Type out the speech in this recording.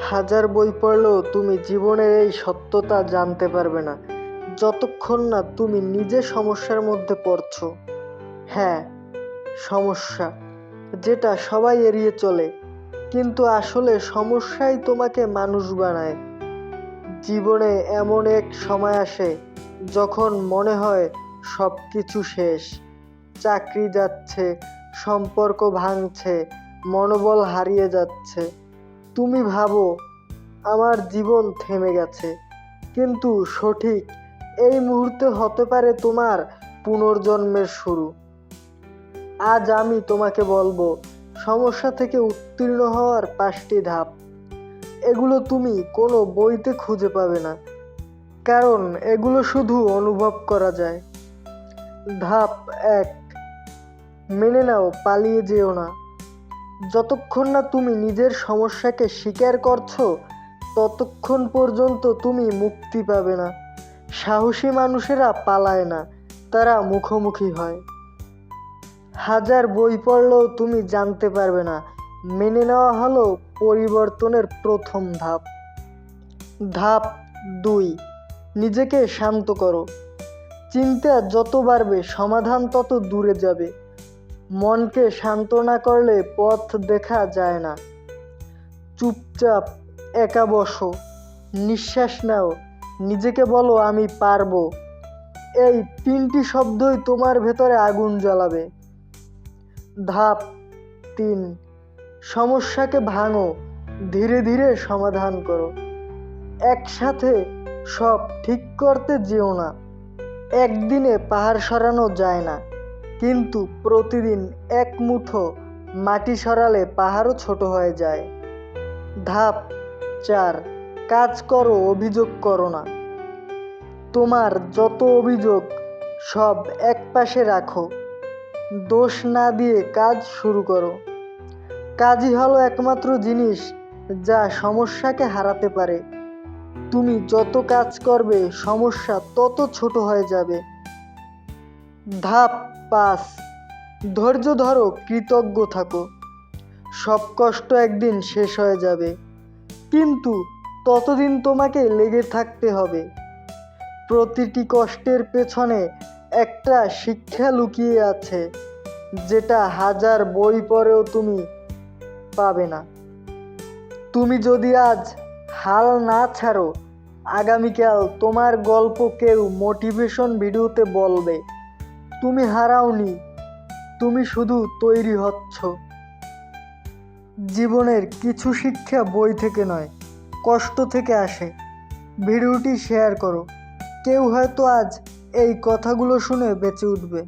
হাজার বই পড়লেও তুমি জীবনের এই সত্যতা জানতে পারবে না। যতক্ষণ না তুমি নিজে সমস্যার মধ্যে পড়ছ। হ্যাঁ সমস্যা, যেটা সবাই এড়িয়ে চলে। কিন্তু আসলে সমস্যাই তোমাকে মানুষ বানায়। জীবনে এমন এক সময় আসে যখন মনে হয় সব কিছু শেষ। চাকরি যাচ্ছে, সম্পর্ক ভাঙছে, মনোবল হারিয়ে যাচ্ছে। তুমি ভাবো, আমার জীবন থেমে গেছে। কিন্তু সঠিক, এই মুহূর্তে হতে পারে তোমার পুনর্জন্মের শুরু। আজ আমি তোমাকে বলব, সমস্যা থেকে উত্তীর্ণ হওয়ার পাঁচটি ধাপ। এগুলো তুমি কোনো বইতে খুঁজে পাবে না, কারণ এগুলো শুধু অনুভব করা যায়। ধাপ এক, মেনে নাও, পালিয়ে যেও না। যতক্ষণ না তুমি নিজের সমস্যাকে স্বীকার করছ, ততক্ষণ পর্যন্ত তুমি মুক্তি পাবে না। সাহসী মানুষেরা পালায় না, তারা মুখোমুখি হয়। হাজার বই পড়লেও তুমি জানতে পারবে না, মেনে নেওয়া হলো পরিবর্তনের প্রথম ধাপ। ধাপ দুই, নিজেকে শান্ত করো। চিন্তা যত বাড়বে, সমাধান তত দূরে যাবে। মনকে শান্ত না করলে পথ দেখা যায় না। চুপচাপ একা বসো, নিঃশ্বাস নাও, নিজেকে বলো আমি পারব। এই তিনটি শব্দই তোমার ভেতরে আগুন জ্বালাবে। ধাপ তিন, সমস্যাকে ভাঙো, ধীরে ধীরে সমাধান করো। একসাথে সব ঠিক করতে যেও না। একদিনে পাহাড় সরানো যায় না। কিন্তু প্রতিদিন এক মুঠো মাটি সরালে পাহাড়ও ছোট হয়ে যায়। ধাপ চার, কাজ করো, অভিযোগ করো না। তোমার যত অভিযোগ, সব এক পাশে রাখো। দোষ না দিয়ে কাজ শুরু করো। কাজই হলো একমাত্র জিনিস যা সমস্যাকে হারাতে পারে। তুমি যত কাজ করবে, সমস্যা তত ছোট হয়ে যাবে। ধাপ পাঁচ ধৈর্য ধরো, কৃতজ্ঞ থাকো। সব কষ্ট একদিন শেষ হয়ে যাবে। কিন্তু ততদিন তোমাকে লেগে থাকতে হবে। প্রতিটি কষ্টের পেছনে একটা শিক্ষা লুকিয়ে আছে, যেটা হাজার বই পড়েও তুমি পাবে না। তুমি যদি আজ হাল না ছাড়ো, আগামীকাল তোমার গল্প কেউ মোটিভেশন ভিডিওতে বলবে। তুমি হারাওনি, তুমি শুধু তৈরি হচ্ছ। জীবনের কিছু শিক্ষা বই থেকে নয়, কষ্ট থেকে আসে। ভিডিওটি শেয়ার করো, কেউ হয়তো আজ এই কথাগুলো শুনে বেঁচে উঠবে।